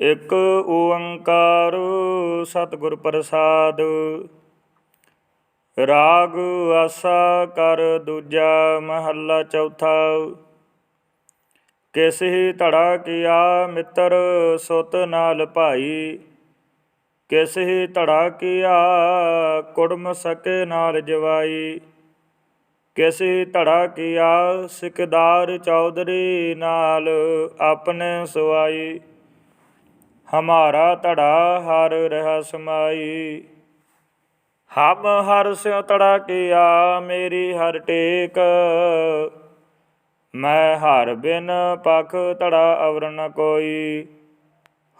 ਇਕ ਓੰਕਾਰ ਸਤਿਗੁਰ ਪ੍ਰਸਾਦ। ਰਾਗ ਆਸਾ ਕਰ ਦੂਜਾ ਮਹੱਲਾ ਚੌਥਾ। ਕਿਸ ਹੀ ਧੜਾ ਕੀਆ ਮਿੱਤਰ ਸੁਤ ਨਾਲ ਭਾਈ। ਕਿਸ ਹੀ ਧੜਾ ਕੀਆ ਕੁੜਮ ਸਕੇ ਨਾਲ ਜਵਾਈ। ਕਿਸ ਹੀ ਧੜਾ ਕੀਆ ਸਿਕਦਾਰ ਚੌਧਰੀ ਨਾਲ ਆਪਣੇ ਸੁਆਈ ਹਮਾਰਾ ਧੜਾ ਹਰ ਰਹਾ ਸਮਾਈ। ਹਮ ਹਰ ਸਿਉ ਤੜਾ ਕੀਆ, ਮੇਰੀ ਹਰ ਟੇਕ। ਮੈਂ ਹਰ ਬਿਨ ਪਖ ਤੜਾ ਅਵਰਨ ਕੋਈ।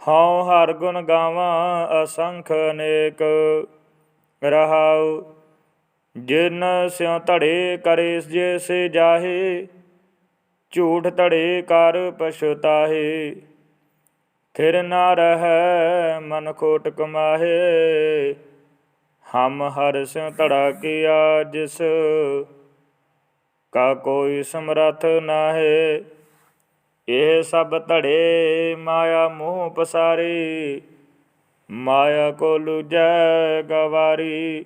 ਹਉ ਹਰ ਗੁਣ ਗਾਵਾਂ ਅਸੰਖ ਅਨੇਕ ਰਹਾਉ, ਜਿਨ ਸਿਉ ਧੜੇ ਕਰੇ ਜੇ ਸੇ ਜਾਹੇ, ਝੂਠ ਧੜੇ ਕਰ ਪਛਤਾਹੇ। ਫਿਰ ਨਾ ਰਹੈ ਮਨ ਖੋਟ ਕਮਾਹੇ, ਹਮ ਹਰ ਸਿਉ ਧੜਾ ਕੀਆ ਜਿਸ ਕਾ ਕੋਈ ਸਮਰਥ ਨਾਹੇ। ਇਹ ਸਭ ਧੜੇ ਮਾਇਆ ਮੋਹ ਪਸਾਰੀ, ਮਾਇਆ ਕੋ ਲੁਜੈ ਗਵਾਰੀ।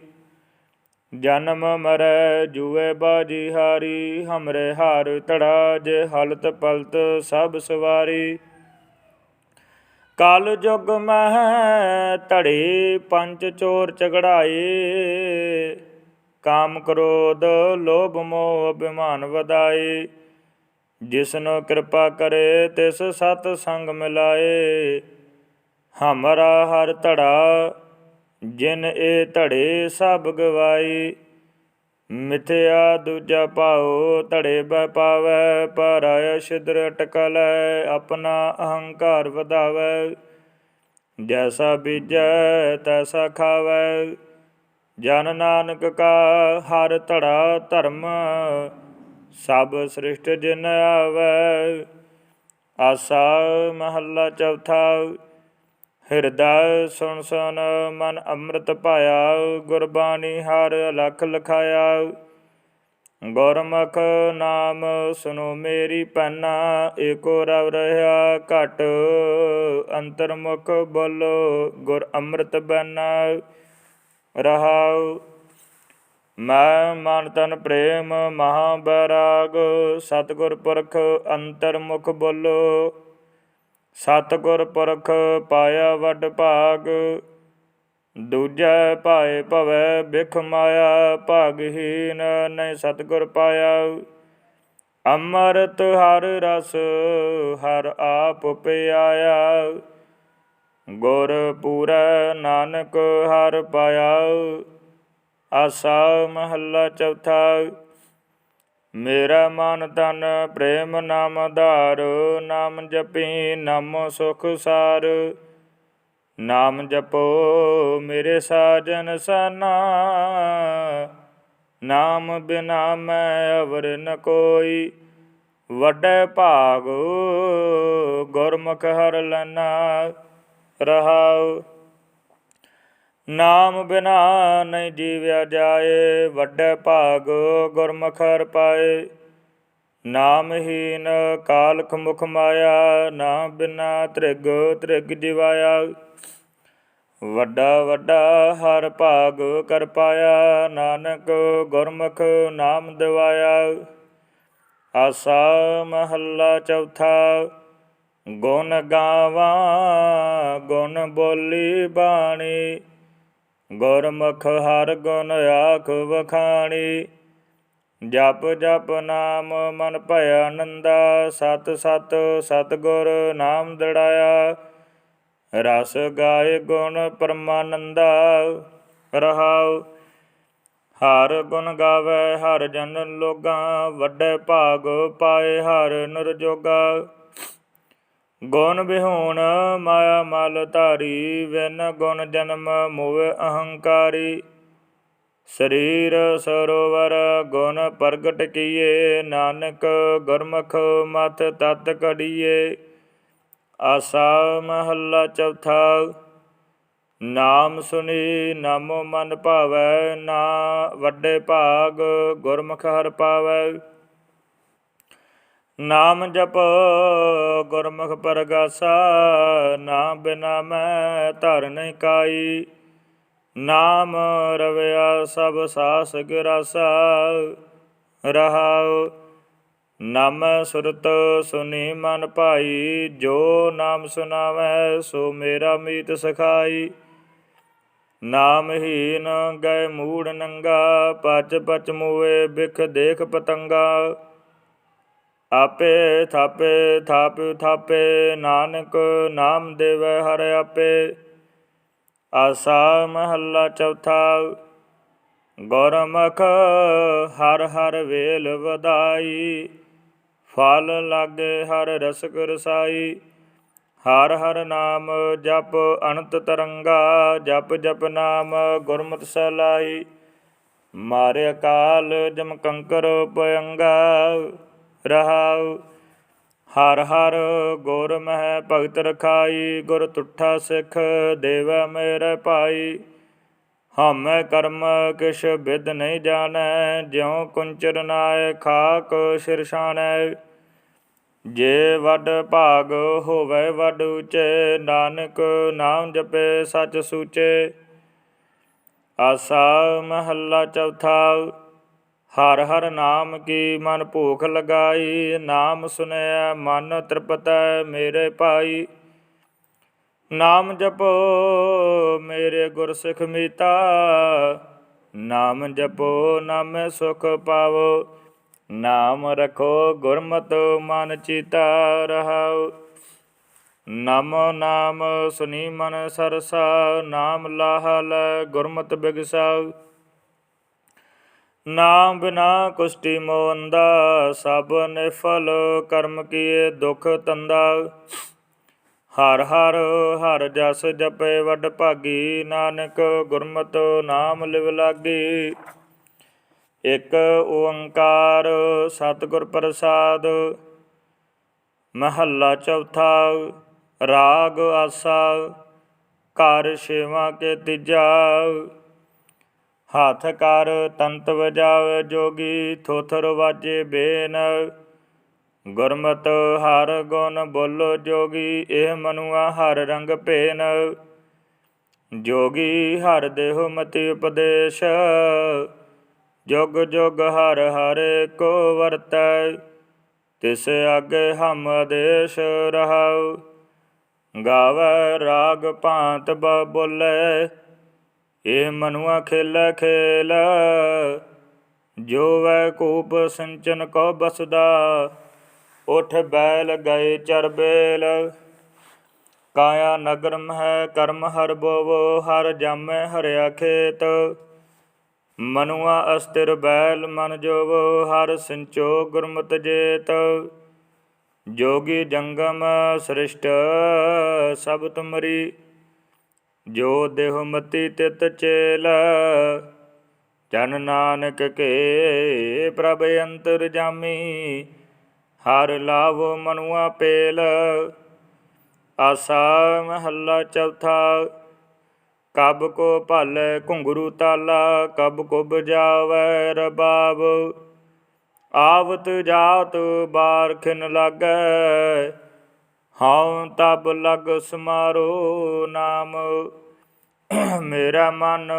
ਜਨਮ ਮਰੈ ਜੂਏ ਬਾਜੀ ਹਾਰੀ, ਹਮਰੇ ਹਾਰ ਧੜਾ ਜੇ ਹਲਤ ਪਲਤ ਸਭ ਸਵਾਰੀ। ਕਲ ਜੁਗ ਮਹਿ ਧੜੇ ਪੰਜ ਚੋਰ ਝਗੜਾਏ ਕਾਮ ਕ੍ਰੋਧ ਲੋਭ ਮੋਹ ਅਭਿਮਾਨ ਵਧਾਏ। ਜਿਸਨੋ ਕਿਰਪਾ ਕਰੇ ਤਿਸ ਸਤ ਸੰਗ ਮਿਲਾਏ। ਹਮਰਾ ਹਰ ਧੜਾ ਜਿਨ ਇਹ ਧੜੇ ਸਭ ਗਵਾਈ ਮਿਥਿਆ ਦੂਜਾ ਪਾਉ ਧੜੇ ਬੈ ਪਾਵੈ ਪਰਾਇ ਛਿਦਰ ਅਟਕਲੈ ਆਪਣਾ ਅਹੰਕਾਰ ਵਧਾਵੈ। ਜੈਸਾ ਬੀਜੈ, ਤੈਸਾ ਖਾਵੈ। ਜਨ ਨਾਨਕ ਕਾ ਹਰ ਧੜਾ ਧਰਮ, ਸਭ ਸ੍ਰਿਸ਼ਟ ਜਿਨ ਆਵੈ। ਆਸਾ ਮਹੱਲਾ ਚੌਥਾ ਹਿਰਦਾ ਸੁਣ ਸੁਣ ਮਨ ਅੰਮ੍ਰਿਤ ਪਾਇਆ ਗੁਰਬਾਣੀ ਹਰ ਲਖ ਲਖਾਇਆ। ਗੁਰਮੁਖ ਨਾਮ ਸੁਨੋ ਮੇਰੀ ਪੈਨਾ, ਏਕੋ ਰਵ ਰਹਾ ਘਟ, ਅੰਤਰਮੁਖ ਬੋਲੋ ਗੁਰ ਅੰਮ੍ਰਿਤ ਬਨਾ। ਰਹਾਉ, ਮੈਂ ਮਨ ਤਨ ਪ੍ਰੇਮ ਮਹਾ ਬੈਰਾਗ, ਸਤਿਗੁਰ ਪੁਰਖ ਅੰਤਰਮੁਖ ਬੋਲੋ ਸਤਿਗੁਰ ਪੁਰਖ ਪਾਇਆ ਵੱਡ ਭਾਗ, ਦੂਜੈ ਭਾਏ ਭਵੈ ਬਿਖ ਮਾਇਆ, ਭਾਗਹੀਨ ਨਹੀਂ ਸਤਿਗੁਰ ਪਾਇਆ। ਅੰਮ੍ਰਿਤ ਹਰ ਰਸ, ਹਰ ਆਪ ਪਿਆਇਆ। ਗੁਰ ਪੂਰੈ ਨਾਨਕ ਹਰ ਪਾਇਆ। ਆਸਾ ਮਹੱਲਾ ਚੌਥਾ ਮੇਰਾ ਮਨ ਤਨ ਪ੍ਰੇਮ ਨਾਮ ਆਧਾਰ ਨਾਮ ਜਪੀ ਨਾਮੋ ਸੁਖ ਸਾਰ। ਨਾਮ ਜਪੋ ਮੇਰੇ ਸਾਜਨ ਸਨਾ, ਨਾਮ ਬਿਨਾ ਮੈਂ ਅਵਰ ਨ ਕੋਈ। ਵੱਡੇ ਭਾਗ ਗੁਰਮੁਖ ਹਰ ਲੈਨਾ ਰਹਾਉ। ਨਾਮ ਬਿਨਾ ਨਹੀਂ ਜੀਵਿਆ ਜਾਏ, ਵੱਡੇ ਭਾਗ ਗੁਰਮੁਖ ਹਰ ਪਾਏ ਨਾਮਹੀਨ ਕਾਲਖ ਮੁਖ ਮਾਇਆ ਨਾਮ ਬਿਨਾ ਤ੍ਰਿਗ ਤ੍ਰਿਗ ਜਿਵਾਇਆ। ਵੱਡਾ ਵੱਡਾ ਹਰ ਭਾਗ ਕਰ ਪਾਇਆ, ਨਾਨਕ ਗੁਰਮੁਖ ਨਾਮ ਦਿਵਾਇਆ। ਆਸਾ ਮਹੱਲਾ ਚੌਥਾ, ਗੁਣ ਗਾਵਾਂ, ਗੁਣ ਬੋਲੀ ਬਾਣੀ। ਗੁਰਮੁਖ ਹਰ ਗੁਣ ਆਖ ਵਖਾਣੀ। ਜਪ ਜਪ ਨਾਮ ਮਨ ਭਇਆ ਆਨੰਦਾ, ਸਤ ਸਤ ਸਤਗੁਰ ਨਾਮ ਦੜਾਇਆ। ਰਸ ਗਾਏ ਗੁਣ ਪਰਮਾਨੰਦਾ, ਰਹਾਉ। ਹਰ ਗੁਣ ਗਾਵੇ ਹਰ ਜਨ ਲੋਗਾ, ਵੱਡੇ ਭਾਗ ਪਾਏ ਹਰ ਨਰ ਗੁਣ ਵਿਹੂਣ ਮਾਇਆ ਮਲ ਧਾਰੀ ਵਿਨ ਗੁਣ ਜਨਮ ਮੋਵੇ ਅਹੰਕਾਰੀ। ਸਰੀਰ ਸਰੋਵਰ, ਗੁਣ ਪ੍ਰਗਟ ਕੀਏ, ਨਾਨਕ ਗੁਰਮੁਖ ਮਤ ਤਤ ਕੜੀਏ। ਆਸਾ ਮਹੱਲਾ ਚੌਥਾ, ਨਾਮ ਸੁਣੀ ਨਾਮੋ ਮਨ ਭਾਵੈ, ਨਾ ਵੱਡੇ ਭਾਗ ਗੁਰਮੁਖ ਹਰ ਪਾਵੈ। ਨਾਮ ਜਪ ਗੁਰਮੁਖ ਪਰਗਾਸਾ, ਨਾਮ ਬਿਨਾ ਮੈਂ ਧਰ ਕਾਈ। ਨਾਮ ਰਵਿਆ ਸਭ ਸਾਸ ਗਿਰਾਸਾ, ਰਹਾਉ ਨਾਮ ਸੁਰਤ ਸੁਨੀ ਮਨ ਭਾਈ, ਜੋ ਨਾਮ ਸੁਨਾਵੈ ਸੋ ਮੇਰਾ ਮੀਤ ਸਖਾਈ। ਨਾਮਹੀਨ ਗਏ ਮੂੜ ਨੰਗਾ ਪਚ ਪਚ ਮੂਏ ਬਿਖ ਦੇਖ ਪਤੰਗਾ। ਆਪੇ ਥਾਪੇ, ਥਾਪ, ਥਾਪੇ, ਨਾਨਕ ਨਾਮ ਦੇਵੈ ਹਰ ਆਪੇ। ਆਸਾ ਮਹੱਲਾ ਚੌਥਾ, ਗੁਰਮੁਖ ਹਰ ਹਰ ਵੇਲ ਵਧਾਈ। ਫਲ ਲਾਗੇ ਹਰ ਰਸਕ ਰਸਾਈ। ਹਰ ਹਰ ਨਾਮ ਜਪ ਅਨੰਤ ਤਰੰਗਾ, ਜਪ ਜਪ ਨਾਮ ਗੁਰਮਤਿ ਸਲਾਈ ਮਾਰੇ ਅਕਾਲ ਜਮ ਕੰਕਰ ਪਯੰਗਾ ਰਹਾਉ। ਹਰ ਹਰ ਗੁਰ ਮਹਿ ਭਗਤ ਰਖਾਈ, ਗੁਰ ਤੁਠਾ ਸਿੱਖ ਦੇਵ ਮੇਰੇ ਭਾਈ। ਹਮੈ ਕਰਮ ਕਿਛ ਬਿਦ ਨਹੀਂ ਜਾਣੈ, ਜਿਉ ਕੁੰਚਰ ਨਾਏ ਖਾਕ ਸ਼ਿਰਸਾਣੈ ਜੇ ਵੱਡ ਭਾਗ ਹੋਵੇ ਵੱਡ ਉਚੇ, ਨਾਨਕ ਨਾਮ ਜਪੇ ਸਚ ਸੂਚੇ। ਆਸਾ ਮਹੱਲਾ ਚੌਥਾ। ਹਰ ਹਰ ਨਾਮ ਕੀ ਮਨ ਭੂਖ ਲਗਾਈ, ਨਾਮ ਸੁਨਿਆ ਮਨ ਤ੍ਰਿਪਤੈ ਮੇਰੇ ਭਾਈ। ਨਾਮ ਜਪੋ ਮੇਰੇ ਗੁਰ ਸਿੱਖ ਮੀਤਾ, ਨਾਮ ਜਪੋ ਨਾਮੇ ਸੁਖ ਪਾਵੋ। ਨਾਮ ਰਖੋ ਗੁਰਮਤਿ ਮਨ ਚੀਤਾ ਰਹਾਉ। ਨਮੋ ਨਾਮ ਸੁਨੀ ਮਨ ਸਰਸਾ, ਨਾਮ ਲਾਹਲ ਗੁਰਮਤਿ ਬਿਗਸਾਉ। ਨਾਮ ਬਿਨਾ ਕੁਸ਼ਟੀ ਮੋੰਦਾ ਸਭ ਨਿਫਲ ਕਰਮ ਕੀਏ ਦੁਖ ਤੰਦਾ ਹਰ ਹਰ ਹਰ ਜਸ ਜਪੇ ਵੱਡ ਭਾਗੀ, ਨਾਨਕ ਗੁਰਮਤਿ ਨਾਮ ਲਿਵ ਲਾਗੀ। ਇਕ ਓੰਕਾਰ ਸਤਿਗੁਰ ਪ੍ਰਸਾਦ, ਮਹੱਲਾ ਚੌਥਾ ਰਾਗ ਆਸਾ। ਘਰ ਛੇਵਾਂ ਕੇ ਤੀਜਾ। ਹੱਥ ਕਰ ਤੰਤ ਵਜਾਵੇ ਜੋਗੀ, ਥੋਥਰ ਵਾਜੇ ਬੇਨ। ਗੁਰਮਤ ਹਰ ਗੁਣ ਬੋਲੋ ਜੋਗੀ, ਇਹ ਮਨੁਆ ਹਰ ਰੰਗ ਭੇਨ। ਜੋਗੀ ਹਰ ਦੇਹੁ ਮਤੀ ਉਪਦੇਸ਼, ਜੁਗ ਜੁਗ ਹਰ ਹਰ ਕੋ ਵਰਤੈ। ਤਿਸ ਆਗੇ ਹਮ ਆਦੇਸ਼ ਰਹਾਉ, ਗਾਵੇ ਰਾਗ ਭਾਂਤ ਬ ਬੋਲੇ। ਏ ਮਨੁਆ ਖੇਲੇ ਖੇਲ। ਜੋ ਵੈ ਕੂਪ ਸਿੰਚਨ ਕੋ ਬਸਦਾ। ਉਠ ਬੈਲ ਗਏ ਚਰਬੇਲ ਕਾਇਆ ਨਗਰਮ ਹੈ ਕਰਮ ਹਰ ਬੋਵੋ, ਹਰ ਜਾਮੈ ਹਰਿਆ ਖੇਤ। ਮਨੁਆ ਅਸਤਿਰ ਬੈਲ ਮਨ ਜੋਵੋ, ਹਰ ਸਿੰਚੋ ਗੁਰਮਤ ਜੇਤ। ਜੋਗੀ ਜੰਗਮ ਸ੍ਰਿਸ਼ਟ ਸਭ ਤੁਮਰੀ। ਜੋ ਦੇਹ ਮਤੀ ਤਿਤ ਚੇਲ, ਜਨ ਨਾਨਕ ਕੇ ਪ੍ਰਭ ਅੰਤਰ ਜਾਮੀ, ਹਰ ਲਾਵ ਮਨੁਆ ਪੇਲ। ਆਸਾ ਮਹੱਲਾ ਚੌਥਾ, ਕਬ ਕੋ ਭਾਲੇ ਘੁੰਗਰੂ ਤਾਲਾ, ਕਬ ਕੋ ਬਜਾਵੇ ਰਬਾਬ। ਆਵਤ ਜਾਤ ਬਾਰ ਖਿਨ ਲਾਗੈ ਹਉ ਤਬ ਲਗ ਸਮਾਰੋ ਨਾਮ। ਮੇਰਾ ਮਨ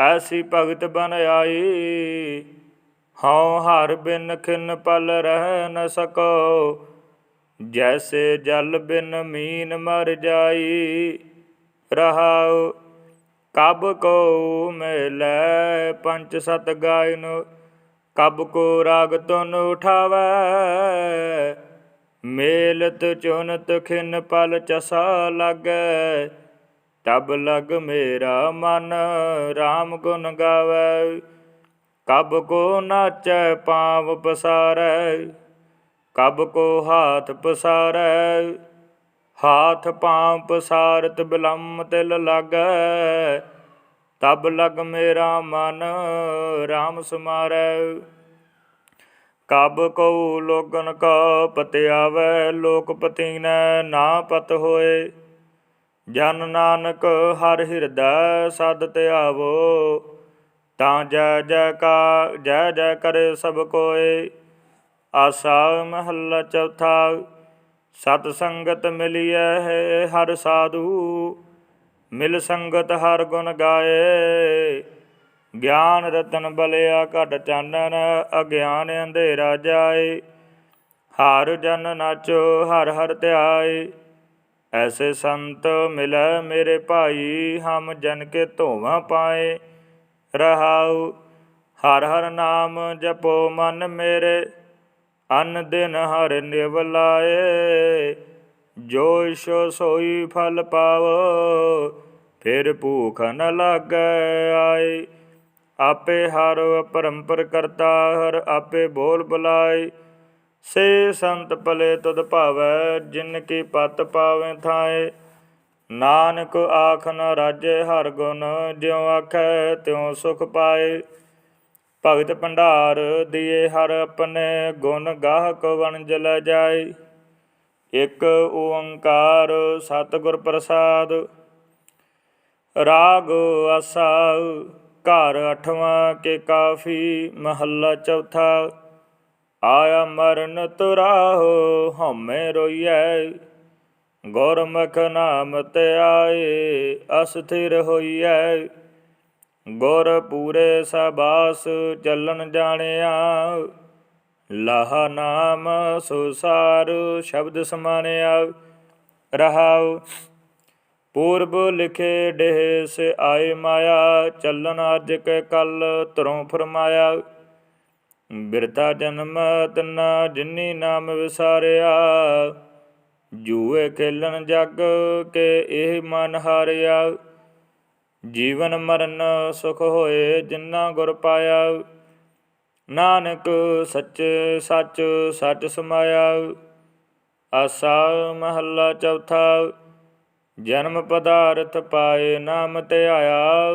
ਐਸੀ ਭਗਤ ਬਨ ਆਈ। ਹਉ ਹਰ ਬਿਨ ਖਿਨ ਪਲ ਰਹਿ ਨ ਸਕੋ। ਜੈਸੇ ਜਲ ਬਿਨ ਮੀਨ ਮਰ ਜਾਈ। ਰਹਾਉ, ਕਬ ਕੋ ਮਿਲੈ ਪੰਚ ਸਤ ਗਾਇਨ। ਕਬ ਕੋ ਰਾਗ ਤੁਨ ਉਠਾਵੈ। ਮੇਲਤ ਚੁਨਤ ਖਿਨ ਪਲ ਚਸਾ ਲਾਗੈ, ਤਬ ਲਗ ਮੇਰਾ ਮਨ RAM ਗੁਣ ਗਾਵੈ। ਕਬ ਕੋ ਨਾਚੈ ਪਾਵ ਪਸਾਰੈ, ਕਬ ਕੋ ਹਾਥ ਪਸਾਰੈ, ਹਾਥ ਪਾਂਵ ਪਸਾਰਤ ਬਿਲੰਮ ਤਿਲ ਲਾਗੈ। ਤਬ ਲਗ ਮੇਰਾ ਮਨ RAM ਸਮਾਰੈ। ਕਬ ਕਉ ਲੋਗਨ ਕਾ ਪਤਿਆਵੈ ਲੋਕਪਤੀ ਨੈ ਨਾ ਪਤ ਹੋਏ। ਜਨ ਨਾਨਕ ਹਰ ਹਿਰਦੈ, ਸਦ ਧਿਆਵੋ ਤਾਂ ਜੈ ਜੈ ਕਾ, ਜੈ ਜੈ ਕਰੇ ਸਭ ਕੋਏ। ਆਸਾ ਮਹੱਲਾ ਚੌਥਾ, ਸਤ ਸੰਗਤ ਮਿਲਿਐ ਹੈ ਹਰ ਸਾਧੂ। ਮਿਲ ਸੰਗਤ ਹਰ ਗੁਣ ਗਾਏ। ਗਿਆਨ ਰਤਨ ਬਲਿਆ ਘਟ ਚਾਨਣ, ਅਗਿਆਨ ਅੰਧੇਰਾ ਜਾਏ। ਹਰ ਜਨ ਨਾਚੋ, ਹਰ ਹਰ ਧਿਆਏ। ਐਸੇ ਸੰਤ ਮਿਲੈ ਮੇਰੇ ਭਾਈ, ਹਮ ਜਨ ਕੇ ਧੋਵਾ ਪਾਏ। ਰਹਾਉ, ਹਰ ਹਰ ਨਾਮ ਜਪੋ ਮਨ ਮੇਰੇ। ਅਨ ਦਿਨ ਹਰ ਨਿਵਲਾਏ ਜੋ ਇਸ਼ੋ ਸੋਈ ਫਲ ਪਾਵੋ, ਫਿਰ ਭੂਖ ਨ ਲਾਗੈ ਆਏ। ਆਪੇ ਹਰ ਪਰੰਪਰ ਕਰਤਾ, ਹਰ ਆਪੇ ਬੋਲ ਬੁਲਾਏ। ਸੇ ਸੰਤ ਭਲੇ ਤੁਧ ਭਾਵੈ, ਜਿਨ ਕੀ ਪਤ ਪਾਵੇਂ ਥਾਏ। ਨਾਨਕ ਆਖ ਨ ਰਾਜੇ ਹਰ ਗੁਣ, ਜਿਉ ਆਖੈ ਤਿਉ ਸੁਖ ਪਾਏ। ਭਗਤ ਭੰਡਾਰ ਦੀਏ ਹਰ ਆਪਣੇ, ਗੁਣ ਗਾਹਕ ਵਣਜ ਲੈ ਜਾਏ। ਇਕ ਓੰਕਾਰ ਸਤਿਗੁਰ ਪ੍ਰਸਾਦ, ਰਾਗ ਆਸਾ ਘਰ ਅਠਵਾਂ ਕੇ ਕਾਫੀ ਮਹੱਲਾ ਚੌਥਾ। ਆਇਆ ਮਰਨ ਤੁਰਾਹੋ, ਹਉਮੈ ਰੋਈਐ। ਗੁਰਮੁਖ ਨਾਮ ਤੇ ਆਏ, ਅਸਥਿਰ ਹੋਈਐ। ਗੁਰ ਪੂਰੇ ਸਬਾਸ ਚੱਲਣ ਜਾਣਿਆ। ਲਾਹ ਨਾਮ ਸੁਸਾਰ ਸ਼ਬਦ ਸਮਾਨਿਆ। ਰਹਾਉ ਪੂਰਬ ਲਿਖੇ ਡੇਹ ਸੇ ਆਏ ਮਾਇਆ ਚੱਲਨ ਅੱਜ ਕੇ ਕੱਲ ਧਰੋਂ ਫਰਮਾਇਆ। ਬਿਰਤਾ ਜਨਮ ਤਨਾ, ਜਿਨੀ ਨਾਮ ਵਿਸਾਰਿਆ। ਜੂਏ ਖੇਲਣ ਜਗ ਕੇ ਇਹ ਮਨ ਹਾਰਿਆ। ਜੀਵਨ ਮਰਨ ਸੁਖ ਹੋਏ ਜਿਨਾ ਗੁਰ ਪਾਇਆ। ਨਾਨਕ ਸੱਚ ਸੱਚ ਸੱਚ ਸਮਾਇਆ। ਆਸਾ ਮਹੱਲਾ ਚੌਥਾ ਜਨਮ ਪਦਾਰਥ ਪਾਏ ਨਾਮ ਧਿਆਇਆ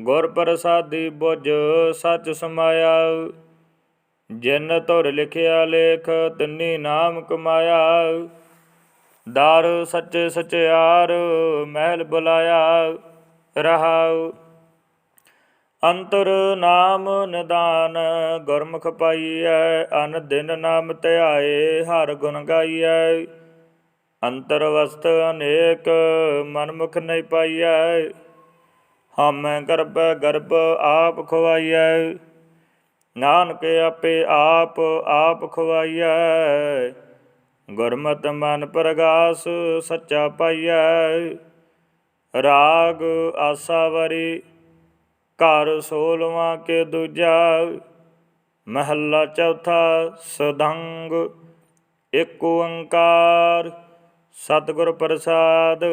ਗੁਰ ਪ੍ਰਸਾਦੀ ਬੁਝ ਸੱਚ ਸਮਾਇਆ। ਜਿਨ ਧੁਰ ਲਿਖਿਆ ਲੇਖ, ਤਿੰਨੀ ਨਾਮ ਕਮਾਇਆ। ਦਰ ਸੱਚੇ ਸਚਿਆਰ, ਮਹਿਲ ਬੁਲਾਇਆ, ਰਹਾਉ। ਅੰਤਰ ਨਾਮ ਨਿਦਾਨ, ਗੁਰਮੁਖ ਪਾਈਐ, ਅਨ ਦਿਨ ਨਾਮ ਧਿਆਏ ਹਰ ਗੁਣ ਗਾਈਐ। ਅੰਤਰ ਵਸਤ ਅਨੇਕ ਮਨਮੁਖ ਨਹੀਂ ਪਾਈਐ। ਹਮੈ ਗਰਭ ਗਰਭ ਆਪ ਖਵਾਈਐ ਨਾਨਕ ਆਪੇ ਆਪ ਆਪ ਖਵਾਈਐ ਗੁਰਮਤਿ ਮਨ ਪ੍ਰਗਾਸ, ਸੱਚਾ ਪਾਈਐ। ਰਾਗ ਆਸਾਵਰੀ ਘਰ ਸੋਲਵਾਂ ਕੇ ਦੂਜਾ। ਮਹੱਲਾ ਚੌਥਾ, ਸਦੰਗ, ਏਕ ਓੰਕਾਰ ਸਤਿਗੁਰ ਪ੍ਰਸਾਦ,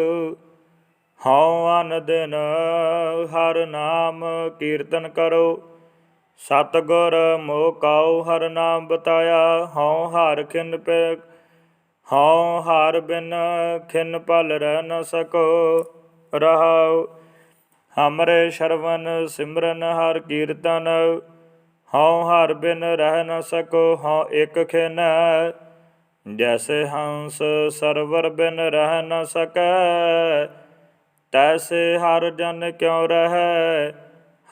ਹਉ ਅਨ ਦਿਨ ਹਰ ਨਾਮ ਕੀਰਤਨ ਕਰੋ। ਸਤਿਗੁਰ ਮੋਹ ਹਰ ਨਾਮ ਬਤਾਇਆ, ਹਉ ਹਰ ਖਿਨ ਪੈ, ਹਉ ਹਰ ਬਿਨ ਖਿਨ ਪਲ ਰਹਿ ਨ ਸਕੋ, ਰਹਾਉ। ਹਮਰੇ ਸ਼ਰਵਨ ਸਿਮਰਨ ਹਰ ਕੀਰਤਨ, ਹਉ ਹਰ ਬਿਨ ਰਹਿ ਨ ਸਕੋ, ਹਉ ਇਕ ਖਿਨ ਜੈਸੇ ਹੰਸ ਸਰਵਰ ਬਿਨ ਰਹਿ ਨ ਸਕੈ, ਤੈਸੇ ਹਰ ਜਨ ਕਿਉ ਰਹੈ?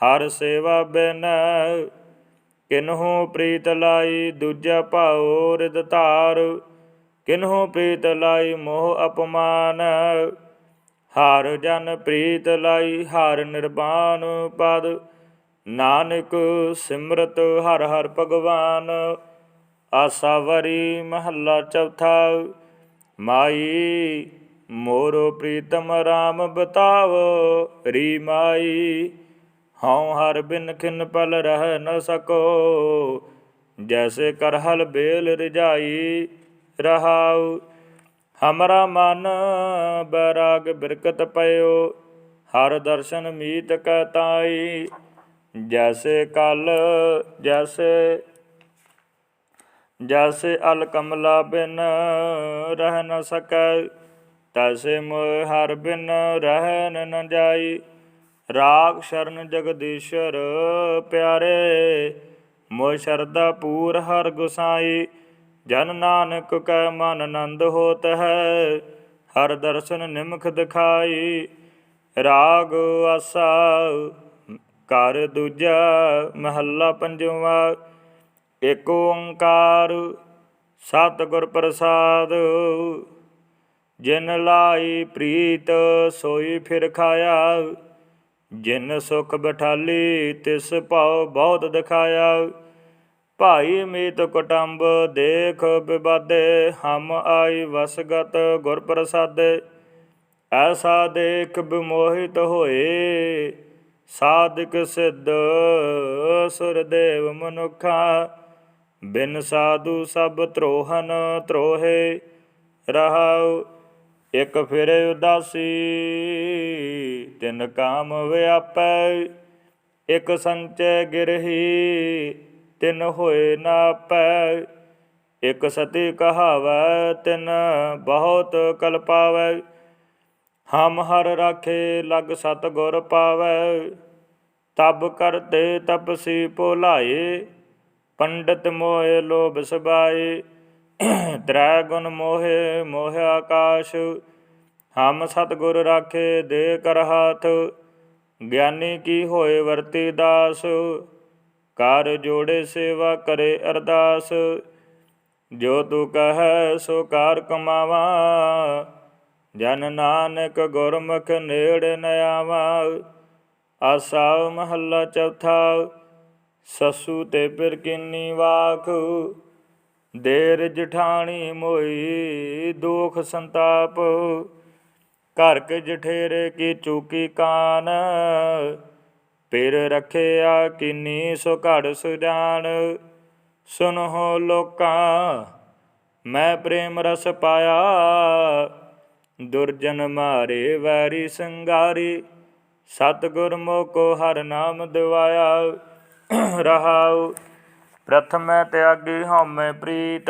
ਹਰ ਸੇਵਾ ਬਿਨ ਕਿਨਹੂ ਪ੍ਰੀਤ ਲਾਈ? ਦੂਜਾ ਭਾਉ ਰਿਦ ਧਾਰ, ਕਿਨਹੂ ਪ੍ਰੀਤ ਲਾਈ? ਮੋਹ ਅਪਮਾਨ, ਹਰ ਜਨ ਪ੍ਰੀਤ ਲਾਈ? ਹਰ ਨਿਰਵਾਨ ਪਦ, ਨਾਨਕ ਸਿਮਰਤ ਹਰ ਹਰ ਭਗਵਾਨ। ਆਸਾਵਰੀ ਮਹੱਲਾ ਚੌਥਾ, ਮਾਈ ਮੋਰੋ ਪ੍ਰੀਤਮ RAM ਬਤਾਵੋ, ਰੀ ਮਾਈ ਹਉ ਹਰ ਬਿਨ ਖਿਨ ਪਲ ਰਹਿ ਨ ਸਕੋ, ਜੈਸੇ ਕਰਹਲ ਬੇਲ ਰਜਾਈ ਰਹਾਉ, ਹਮਰਾ ਮਨ ਬਰਾਗ ਬਿਰਕਤ ਪਇਓ, ਹਰ ਦਰਸ਼ਨ ਮੀਤ ਕੈ ਤਾਈ, ਜੈਸੇ ਕਲ ਜੈਸੇ ਜੈਸੇ ਅਲ ਕਮਲਾ ਬਿਨ ਰਹਿ ਨ ਸਕੈ, ਤੈਸੇ ਮੋਹ ਹਰ ਬਿਨ ਰਹਿ ਨ ਜਾਈ। ਰਾਗ ਸ਼ਰਨ ਜਗਦੀਸ਼ਰ ਪਿਆਰੇ, ਮੋਹ ਸ਼ਰਦਾ ਪੂਰ ਹਰ ਗੁਸਾਈ। ਜਨ ਨਾਨਕ ਕੈ ਮਨ ਆਨੰਦ ਹੋਤ ਹੈ, ਹਰ ਦਰਸ਼ਨ ਨਿਮਖ ਦਿਖਾਈ। ਰਾਗ ਆਸਾ, ਕਰ ਦੂਜਾ ਮਹੱਲਾ ਪੰਜਵਾ। ਏਕ ਓੰਕਾਰ ਸਤਿਗੁਰ ਪ੍ਰਸਾਦ, ਜਿਨ ਲਾਈ ਪ੍ਰੀਤ ਸੋਈ ਫਿਰ ਖਾਇਆ, ਜਿਨ ਸੁਖ ਬਠਾਲੀ ਤਿਸ ਭਾਉ ਬਹੁਤ ਦਿਖਾਇਆ। ਭਾਈ ਮੀਤ ਕੁਟੰਬ ਦੇਖ ਬਿਬਾਦੇ ਹਮ ਆਈ ਵਸਗਤ ਗੁਰ ਪ੍ਰਸਾਦੇ। ਐਸਾ ਦੇਖ ਬਿਮੋਹਿਤ ਹੋਏ, ਸਾਧਕ ਸਿੱਧ ਸੁਰਦੇਵ ਮਨੁਖਾ। ਬਿਨ ਸਾਧੂ ਸਭ ਧਰੋਹਨ ਧਰੋਹੇ, ਰਹਾਉ ਇਕ ਫਿਰੇ ਉਦਾਸੀ। ਤਿਨ ਕਾਮ ਵਿਆਪੈ, ਇਕ ਸੰਚੈ ਗਿਰਹੀ, ਤਿਨ ਹੋਏ ਨਾ ਪੈ। ਇਕ ਸਤੀ ਕਹਾਵੈ, ਤਿਨ ਬਹੁਤ ਕਲਪਾਵੈ ਹਮ ਹਰ ਰਾਖੇ ਲਗ ਸਤ ਗੁਰ ਪਾਵੈ, ਤਬ ਕਰਤੇ ਤਪਸੀ ਭੁਲਾਏ। ਪੰਡਤ ਮੋਹਿ ਲੋਭ ਸਬਾਏ ਤ੍ਰੈ ਗੁਣ ਮੋਹਿ, ਮੋਹ ਆਕਾਸ਼। ਹਮ ਸਤਿਗੁਰ ਰਾਖੇ ਦੇ ਕਰ ਹਾਥ, ਗਿਆਨੀ ਕੀ ਹੋਏ ਵਰਤੀ ਦਾਸ। ਕਰ ਜੋੜੇ ਸੇਵਾ ਕਰੇ ਅਰਦਾਸ। ਜੋ ਤੂੰ ਕਹੈ ਸੋ ਕਾਰ ਕਮਾਵਾ, ਜਨ ਨਾਨਕ ਗੁਰਮੁਖ ਨੇੜ ਨ ਆਵਾ। ਆਸਾ ਮਹੱਲਾ ਚੌਥਾ ਸਸੂ ਤੇ ਫਿਰ ਕਿੰਨੀ ਵਾਖ? ਦੇਰ ਜਠਾਣੀ ਮੋਈ, ਦੁਖ ਸੰਤਾਪ। ਘਰ ਕੇ ਜਠੇਰੇ ਕੀ ਚੂਕੀ ਕਾਨ? ਪਿਰ ਰਖਿਆ ਕਿੰਨੀ ਸੋ ਘੜ ਸੁਜਾਨ ਸੁਨੋ ਲੋਕਾਂ, ਮੈਂ ਪ੍ਰੇਮ ਰਸ ਪਾਇਆ। ਦੁਰਜਨ ਮਾਰੇ ਵੈਰੀ ਸੰਗਾਰੀ ਸਤਿਗੁਰ ਮੋਕੋ ਹਰ ਨਾਮ ਦਿਵਾਇਆ। ਰਹਾਉ। ਪ੍ਰਥਮੈ ਤਿਆਗੀ ਹਉਮੈ ਪ੍ਰੀਤ,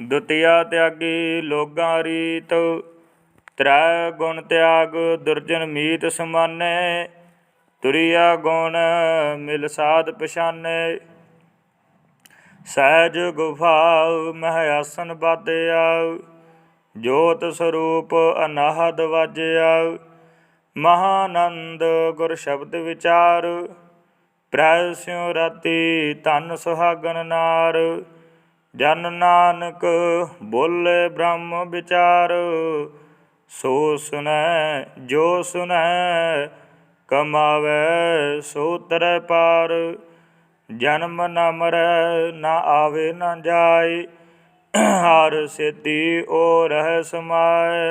ਦੁਤੀਆ ਤਿਆਗੀ ਲੋਗਾ ਰੀਤ। ਤ੍ਰੈ ਗੁਣ ਤਿਆਗ ਦੁਰਜਨ ਮੀਤ ਸਮਾਨੈ, ਤੁਰਿਆ ਗੁਣ ਮਿਲ ਸਾਧ ਪਛਾਨੈ। ਸਹਿਜ ਗੁਫਾਉ ਮਹਿ ਆਸਨ ਬਾਧਿਆ ਜੋਤ ਸਰੂਪ ਅਨਾਹਦ ਵਾਜਿਆ ਮਹਾਨੰਦ ਗੁਰ ਸ਼ਬਦ ਵਿਚਾਰ ਪ੍ਰੈ ਸਿਉ ਰਾਤੀ ਧਨ ਸੁਹਾਗਨ ਨਾਰ, ਜਨ ਨਾਨਕ ਬੋਲੇ ਬ੍ਰਹਮ ਵਿਚਾਰ, ਸੋ ਸੁਨੈ, ਜੋ ਸੁਨੈ, ਕਮਾਵੇ ਸੋ ਤਰੈ ਪਾਰ, ਜਨਮ ਨ ਮਰੈ ਨਾ ਆਵੇ ਨਾ ਜਾਏ, ਹਰ ਸਿੱਧੀ ਓ ਰਹਿ ਸਮਾਏ।